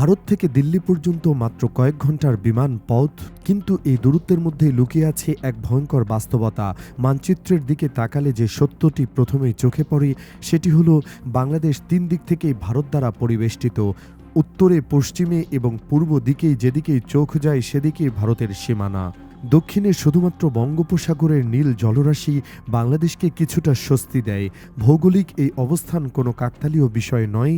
ভারত থেকে দিল্লি পর্যন্ত মাত্র কয়েক ঘণ্টার বিমান পথ, কিন্তু এই দূরত্বের মধ্যে লুকিয়ে আছে এক ভয়ঙ্কর বাস্তবতা। মানচিত্রের দিকে তাকালে যে সত্যটি প্রথমেই চোখে পড়ে, সেটি হলো বাংলাদেশ তিন দিক থেকেই ভারত দ্বারা পরিবেষ্টিত। উত্তরে, পশ্চিমে এবং পূর্ব দিকেই যেদিকেই চোখ যায়, সেদিকেই ভারতের সীমানা। দক্ষিণে শুধুমাত্র বঙ্গোপসাগরের নীল জলরাশি বাংলাদেশকে কিছুটা স্বস্তি দেয়। ভৌগোলিক এই অবস্থান কোনো কাকতালীয় বিষয় নয়।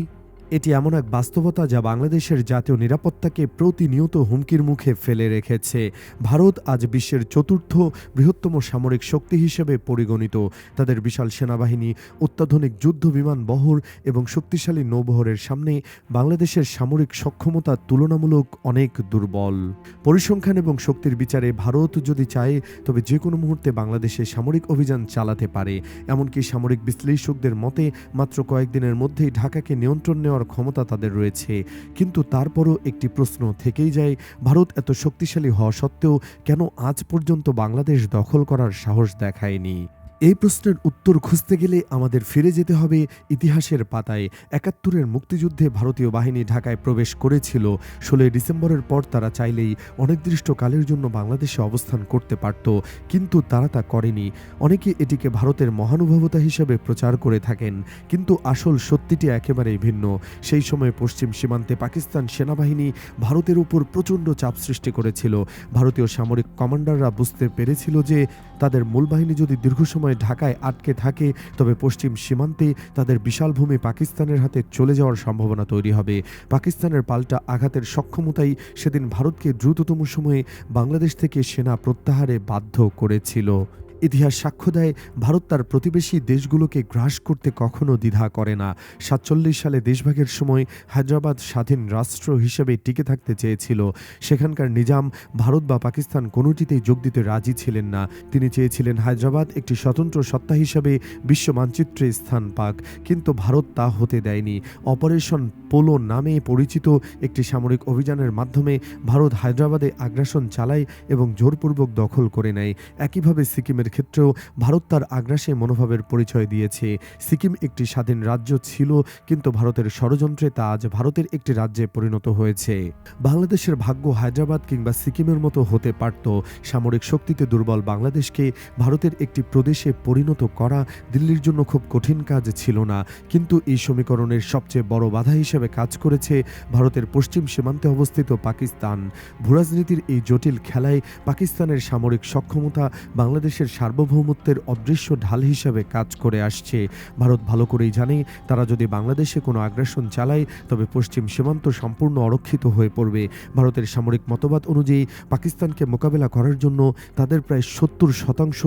এটি এমন এক বাস্তবতা যা বাংলাদেশের জাতীয় নিরাপত্তাকে প্রতিনিয়ত হুমকির মুখে ফেলে রেখেছে। ভারত আজ বিশ্বের চতুর্থ বৃহত্তম সামরিক শক্তি হিসেবে পরিগণিত। তাদের বিশাল সেনাবাহিনী, অত্যাধুনিক যুদ্ধ বিমান বহর এবং শক্তিশালী নৌবহরের সামনে বাংলাদেশের সামরিক সক্ষমতা তুলনামূলক অনেক দুর্বল। পরিসংখ্যান এবং শক্তির বিচারে ভারত যদি চায়, তবে যে কোনো মুহূর্তে বাংলাদেশে সামরিক অভিযান চালাতে পারে। এমনকি সামরিক বিশ্লেষকদের মতে, মাত্র কয়েকদিনের মধ্যেই ঢাকাকে নিয়ন্ত্রণ নেওয়ার ক্ষমতা তাদের রয়েছে। কিন্তু তারপরও একটি প্রশ্ন থেকেই যায়, ভারত এত শক্তিশালী হওয়া সত্ত্বেও কেন আজ পর্যন্ত বাংলাদেশ দখল করার সাহস দেখায়নি? এই প্রশ্নের উত্তর খুঁজতে গেলে আমাদের ফিরে যেতে হবে ইতিহাসের পাতায়। একাত্তরের মুক্তিযুদ্ধে ভারতীয় বাহিনী ঢাকায় প্রবেশ করেছিল। ষোলোই ডিসেম্বরের পর তারা চাইলেই অনির্দিষ্টকালের জন্য বাংলাদেশে অবস্থান করতে পারত, কিন্তু তারা তা করেনি। অনেকে এটিকে ভারতের মহানুভবতা হিসেবে প্রচার করে থাকেন, কিন্তু আসল সত্যিটি একেবারেই ভিন্ন। সেই সময় পশ্চিম সীমান্তে পাকিস্তান সেনাবাহিনী ভারতের উপর প্রচণ্ড চাপ সৃষ্টি করেছিল। ভারতীয় সামরিক কমান্ডাররা বুঝতে পেরেছিল যে তাদের মূল বাহিনী যদি দীর্ঘ সময় ঢাকায় আটকে থাকে, তবে পশ্চিম সীমান্তে তাদের বিশাল ভূমি পাকিস্তানের হাতে চলে যাওয়ার সম্ভাবনা তৈরি হবে। পাকিস্তানের পাল্টা আঘাতের সক্ষমতাই সেদিন ভারতকে দ্রুততম সময়ে বাংলাদেশ থেকে সেনা প্রত্যাহারে বাধ্য করেছিল। ইতিহাস সাক্ষ্য দেয়, ভারত তার প্রতিবেশী দেশগুলোকে গ্রাস করতে কখনো দ্বিধা করে না। সাতচল্লিশ সালে দেশভাগের সময় হায়দ্রাবাদ স্বাধীন রাষ্ট্র হিসেবে টিকে থাকতে চেয়েছিল। সেখানকার নিজাম ভারত বা পাকিস্তান কোনোটিতেই যোগ দিতে রাজি ছিলেন না। তিনি চেয়েছিলেন হায়দ্রাবাদ একটি স্বতন্ত্র সত্তা হিসেবে বিশ্ব মানচিত্রে স্থান পাক, কিন্তু ভারত তা হতে দেয়নি। অপারেশন পোলো নামে পরিচিত একটি সামরিক অভিযানের মাধ্যমে ভারত হায়দ্রাবাদে আগ্রাসন চালায় এবং জোরপূর্বক দখল করে নেয়। একইভাবে সিকিমের ক্ষেত্রেও ভারত তার আগ্রাসী মনোভাবের পরিচয় দিয়েছে। সিকিম একটি স্বাধীন রাজ্য ছিল, কিন্তু ভারতের ষড়যন্ত্রে তা আজ ভারতের একটি রাজ্যে পরিণত হয়েছে। বাংলাদেশের ভাগ্য হায়দ্রাবাদ কিংবা সিকিমের মতো হতে পারত। সামরিক শক্তিতে দুর্বল বাংলাদেশকে ভারতের একটি প্রদেশে পরিণত করা দিল্লির জন্য খুব কঠিন কাজ ছিল না। কিন্তু এই সমীকরণের সবচেয়ে বড় বাধা হিসেবে কাজ করেছে ভারতের পশ্চিম সীমান্তে অবস্থিত পাকিস্তান। ভূরাজনীতির এই জটিল খেলায় পাকিস্তানের সামরিক সক্ষমতা বাংলাদেশের সার্বভৌমত্বের অদৃশ্য ঢাল হিসেবে কাজ করে আসছে। ভারত ভালো করেই জানে, তারা যদি বাংলাদেশে কোনো আগ্রাসন চালায়, তবে পশ্চিম সীমান্ত সম্পূর্ণ অরক্ষিত হয়ে পড়বে। ভারতের সামরিক মতবাদ অনুযায়ী পাকিস্তানকে মোকাবেলা করার জন্য তাদের প্রায় সত্তর শতাংশ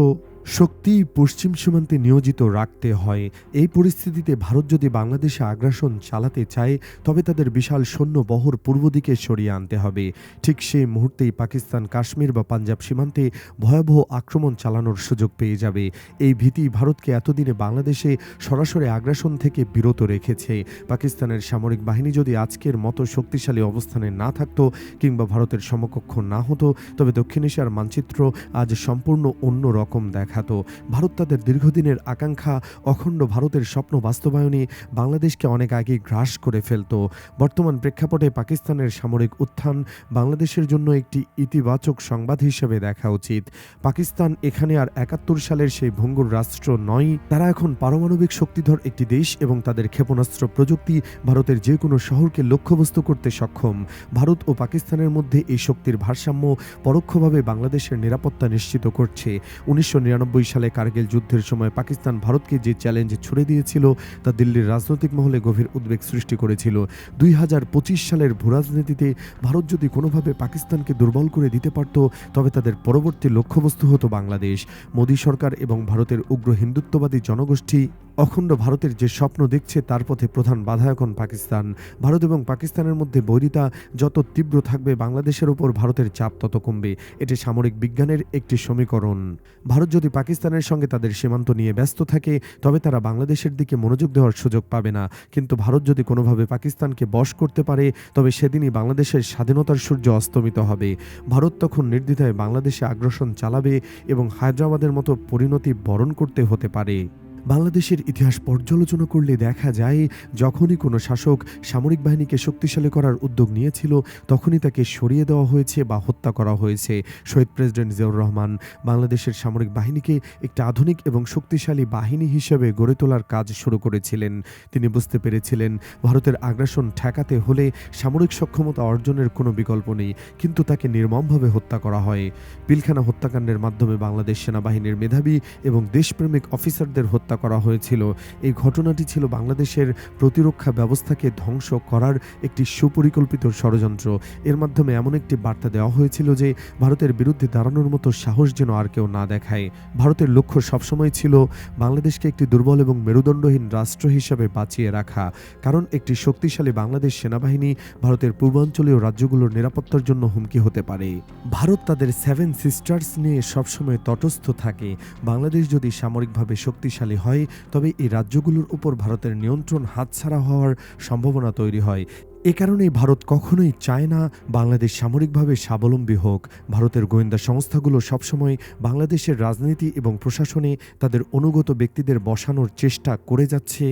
শক্তি পশ্চিম সীমান্তে নিয়োজিত রাখতে হয়। এই পরিস্থিতিতে ভারত যদি বাংলাদেশে আগ্রাসন চালাতে চায়, তবে তাদের বিশাল সৈন্য বহর পূর্ব দিকে সরিয়ে আনতে হবে। ঠিক সেই মুহূর্তেই পাকিস্তান কাশ্মীর বা পাঞ্জাব সীমান্তে ভয়াবহ আক্রমণ চালানোর সুযোগ পেয়ে যাবে। এই ভীতি ভারতকে এতদিনে বাংলাদেশে সরাসরি আগ্রাসন থেকে বিরত রেখেছে। পাকিস্তানের সামরিক বাহিনী যদি আজকের মতো শক্তিশালী অবস্থানে না থাকত কিংবা ভারতের সমকক্ষ না হতো, তবে দক্ষিণ এশিয়ার মানচিত্র আজ সম্পূর্ণ অন্য রকম দেখাতো ভারত তাদের দীর্ঘদিনের আকাঙ্ক্ষা, অখণ্ড ভারতের স্বপ্ন বাস্তবায়নে বাংলাদেশকে অনেক আগে গ্রাস করে ফেলত। বর্তমান প্রেক্ষাপটে পাকিস্তানের সামরিক উত্থান বাংলাদেশের জন্য একটি ইতিবাচক সংবাদ হিসেবে দেখা উচিত। পাকিস্তান এখানে আর একাত্তর সালের সেই ভঙ্গুর রাষ্ট্র নয়, তারা এখন পারমাণবিক শক্তিধর একটি দেশ এবং তাদের ক্ষেপণাস্ত্র প্রযুক্তি ভারতের যে কোনো শহরকে লক্ষ্যবস্তু করতে সক্ষম। ভারত ও পাকিস্তানের মধ্যে এই শক্তির ভারসাম্য পরোক্ষভাবে বাংলাদেশের নিরাপত্তা নিশ্চিত করছে। উনিশশো নিরানব্বই নিরানব্বই সালে কার্গিল যুদ্ধের সময় পাকিস্তান ভারতকে যে চ্যালেঞ্জ ছুড়ে দিয়েছিল, তা দিল্লির রাজনৈতিক মহলে গভীর উদ্বেগ সৃষ্টি করেছিল। দুই হাজার পঁচিশ সালের ভূরাজনীতিতে ভারত যদি কোনোভাবে পাকিস্তানকে দুর্বল করে দিতে পারত, তবে তাদের পরবর্তী লক্ষ্যবস্তু হতো বাংলাদেশ। মোদী সরকার এবং ভারতের উগ্র হিন্দুত্ববাদী জনগোষ্ঠী অখণ্ড ভারতের যে স্বপ্ন দেখছে, তার পথে প্রধান বাধা এখন পাকিস্তান। ভারত এবং পাকিস্তানের মধ্যে বৈরিতা যত তীব্র থাকবে, বাংলাদেশের উপর ভারতের চাপ তত কমবে। এটি সামরিক বিজ্ঞানের একটি সমীকরণ। ভারত যদি পাকিস্তানের সঙ্গে তাদের সীমান্ত নিয়ে ব্যস্ত থাকে, তবে তারা বাংলাদেশের দিকে মনোযোগ দেওয়ার সুযোগ পাবে না। কিন্তু ভারত যদি কোনোভাবে পাকিস্তানকে বশ করতে পারে, তবে সেদিনই বাংলাদেশের স্বাধীনতার সূর্য অস্তমিত হবে। ভারত তখন নির্দ্বিধায় বাংলাদেশে আগ্রাসন চালাবে এবং হায়দ্রাবাদের মতো পরিণতি বরণ করতে হতে পারে। বাংলাদেশের ইতিহাস পর্যালোচনা করলে দেখা যায়, যখনই কোনো শাসক সামরিক বাহিনীকে শক্তিশালী করার উদ্যোগ নিয়েছিল, তখনই তাকে সরিয়ে দেওয়া হয়েছে বা হত্যা করা হয়েছে। শহীদ প্রেসিডেন্ট জিয়াউর রহমান বাংলাদেশের সামরিক বাহিনীকে একটি আধুনিক এবং শক্তিশালী বাহিনী হিসেবে গড়ে তোলার কাজ শুরু করেছিলেন। তিনি বুঝতে পেরেছিলেন, ভারতের আগ্রাসন ঠেকাতে হলে সামরিক সক্ষমতা অর্জনের কোনো বিকল্প নেই, কিন্তু তাকে নির্মমভাবে হত্যা করা হয়। পিলখানা হত্যাকাণ্ডের মাধ্যমে বাংলাদেশ সেনাবাহিনীর মেধাবী এবং দেশপ্রেমিক অফিসারদের হত্যা করা হয়েছিল। এই ঘটনাটি ছিল বাংলাদেশের প্রতিরক্ষা ব্যবস্থাকে ধ্বংস করার একটি সুপরিকল্পিত ষড়যন্ত্র। এর মাধ্যমে এমন একটি বার্তা দেওয়া হয়েছিল যে, ভারতের বিরুদ্ধে দাঁড়ানোর মতো সাহস যেন আর কেউ না দেখায়। ভারতের লক্ষ্য সবসময় ছিল বাংলাদেশকে একটি দুর্বল এবং মেরুদণ্ডহীন রাষ্ট্র হিসাবে বাঁচিয়ে রাখা। কারণ একটি শক্তিশালী বাংলাদেশ সেনাবাহিনী ভারতের পূর্বাঞ্চলীয় রাজ্যগুলোর নিরাপত্তার জন্য হুমকি হতে পারে। ভারত তাদের সেভেন সিস্টার্স নিয়ে সবসময় তটস্থ থাকে। বাংলাদেশ যদি সামরিকভাবে শক্তিশালী হয়, তবে এই রাজ্যগুলোর উপর ভারতের নিয়ন্ত্রণ হাতছাড়া হওয়ার সম্ভাবনা তৈরি হয়। এ কারণেই ভারত কখনোই চায় না বাংলাদেশ সামরিকভাবে স্বাবলম্বী হোক। ভারতের গোয়েন্দা সংস্থাগুলো সবসময় বাংলাদেশের রাজনীতি এবং প্রশাসনে তাদের অনুগত ব্যক্তিদের বসানোর চেষ্টা করে যাচ্ছে,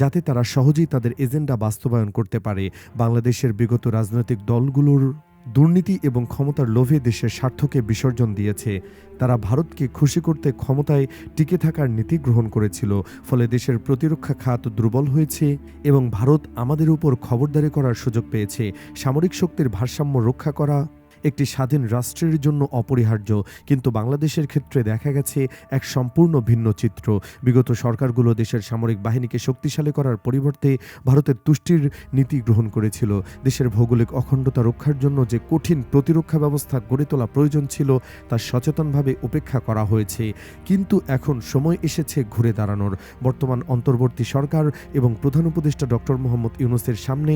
যাতে তারা সহজেই তাদের এজেন্ডা বাস্তবায়ন করতে পারে। বাংলাদেশের বিগত রাজনৈতিক দলগুলোর দুর্নীতি এবং ক্ষমতার লোভে দেশের স্বার্থকে বিসর্জন দিয়েছে। তারা ভারতকে খুশি করতে ক্ষমতায় টিকে থাকার নীতি গ্রহণ করেছিল। ফলে দেশের প্রতিরক্ষা খাত দুর্বল হয়েছে এবং ভারত আমাদের উপর খবরদারি করার সুযোগ পেয়েছে। সামরিক শক্তির ভারসাম্য রক্ষা করা একটি স্বাধীন রাষ্ট্রের জন্য অপরিহার্য, কিন্তু বাংলাদেশের ক্ষেত্রে দেখা গেছে এক সম্পূর্ণ ভিন্ন চিত্র। বিগত সরকারগুলো দেশের সামরিক বাহিনীকে শক্তিশালী করার পরিবর্তে ভারতের তুষ্টির নীতি গ্রহণ করেছিল। দেশের ভৌগোলিক অখণ্ডতা রক্ষার জন্য যে কঠিন প্রতিরক্ষা ব্যবস্থা গড়ে তোলা প্রয়োজন ছিল, তা সচেতনভাবে উপেক্ষা করা হয়েছে। কিন্তু এখন সময় এসেছে ঘুরে দাঁড়ানোর। বর্তমান অন্তর্বর্তী সরকার এবং প্রধান উপদেষ্টা ডক্টর মোহাম্মদ ইউনুসের সামনে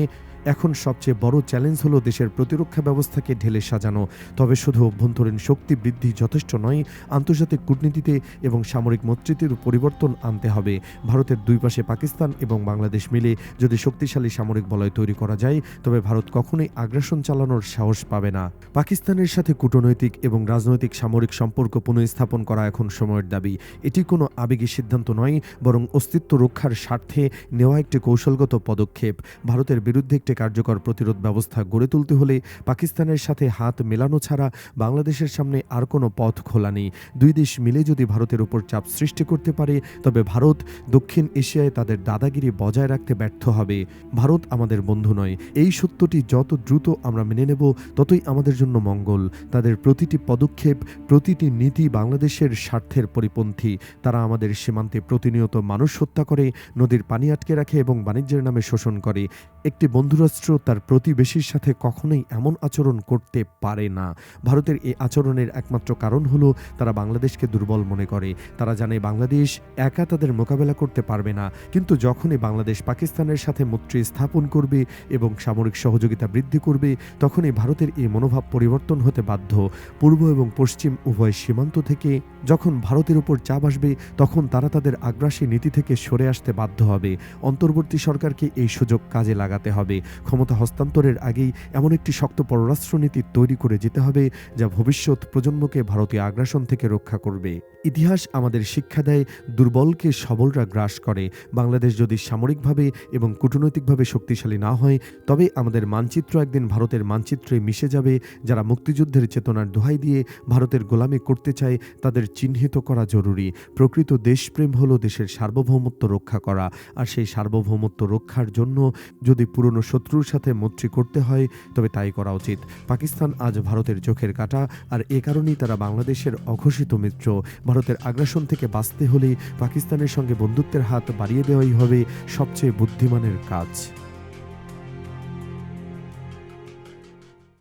এখন সবচেয়ে বড় চ্যালেঞ্জ হলো দেশের প্রতিরক্ষা ব্যবস্থাকে ঢেলে সাজানো। তবে শুধু অভ্যন্তরীণ শক্তি বৃদ্ধি যথেষ্ট নয়, আন্তর্জাতিক কূটনীতিতে এবং সামরিক মৈত্রীতির পরিবর্তন আনতে হবে। ভারতের দুই পাশে পাকিস্তান এবং বাংলাদেশ মিলে যদি শক্তিশালী সামরিক বলয় তৈরি করা যায়, তবে ভারত কখনোই আগ্রাসন চালানোর সাহস পাবে না। পাকিস্তানের সাথে কূটনৈতিক এবং রাজনৈতিক সামরিক সম্পর্ক পুনঃস্থাপন করা এখন সময়ের দাবি। এটি কোনো আবেগী সিদ্ধান্ত নয়, বরং অস্তিত্ব রক্ষার স্বার্থে নেওয়া একটি কৌশলগত পদক্ষেপ। ভারতের বিরুদ্ধে একটি কার্যকর প্রতিরোধ ব্যবস্থা গড়ে তুলতে হলে পাকিস্তানের সাথে হাত মেলানো ছাড়া বাংলাদেশের সামনে আর কোনো পথ খোলা নেই। দুই দেশ মিলে যদি ভারতের উপর চাপ সৃষ্টি করতে পারে, তবে ভারত দক্ষিণ এশিয়ায় তাদের দাদাগিরি বজায় রাখতে ব্যর্থ হবে। ভারত আমাদের বন্ধু নয়। এই সত্যটি যত দ্রুত আমরা মেনে নেব, ততই আমাদের জন্য মঙ্গল। তাদের প্রতিটি পদক্ষেপ, প্রতিটি নীতি বাংলাদেশের স্বার্থের পরিপন্থী। তারা আমাদের সীমান্তে প্রতিনিয়ত মানুষ হত্যা করে, নদীর পানি আটকে রাখে এবং বাণিজ্যের নামে শোষণ করে। একটি বন্ধুরাষ্ট্র তার প্রতিবেশীর সাথে কখনোই এমন আচরণ করতে পারে না। ভারতের এই আচরণের একমাত্র কারণ হলো তারা বাংলাদেশকে দুর্বল মনে করে। তারা জানে বাংলাদেশ একা তাদের মোকাবেলা করতে পারবে না। কিন্তু যখনই বাংলাদেশ পাকিস্তানের সাথে মৈত্রী স্থাপন করবে এবং সামরিক সহযোগিতা বৃদ্ধি করবে, তখনই ভারতের এই মনোভাব পরিবর্তন হতে বাধ্য। পূর্ব এবং পশ্চিম উভয় সীমান্ত থেকে যখন ভারতের উপর চাপ আসবে, তখন তারা তাদের আগ্রাসী নীতি থেকে সরে আসতে বাধ্য হবে। অন্তর্বর্তী সরকারকে এই সুযোগ কাজে লাগাতে হবে। ক্ষমতা হস্তান্তরের আগেই এমন একটি শক্ত পররাষ্ট্রনীতি তৈরি করে যেতে হবে, যা ভবিষ্যৎ প্রজন্মকে ভারতীয় আগ্রাসন থেকে রক্ষা করবে। ইতিহাস আমাদের শিক্ষা দেয়, দুর্বলকে সবলরা গ্রাস করে। বাংলাদেশ যদি সামরিকভাবে এবং কূটনৈতিকভাবে শক্তিশালী না হয়, তবে আমাদের মানচিত্র একদিন ভারতের মানচিত্রে মিশে যাবে। যারা মুক্তিযুদ্ধের চেতনার দোহাই দিয়ে ভারতের গোলামি করতে চায়, তাদের চিহ্নিত করা জরুরি। প্রকৃত দেশপ্রেম হলো দেশের সার্বভৌমত্ব রক্ষা করা। আর সেই সার্বভৌমত্ব রক্ষার জন্য যদি পুরনো শত্রুর সাথে মৈত্রী করতে হয়, তবে তাই করা উচিত। পাকিস্তান আজ ভারতের চোখের কাটা, আর এ কারণেই তারা বাংলাদেশের অঘোষিত মিত্র। ভারতের আগ্রাসন থেকে বাঁচতে হলে পাকিস্তানের সঙ্গে বন্ধুত্বের হাত বাড়িয়ে দেওয়াই হবে সবচেয়ে বুদ্ধিমানের কাজ।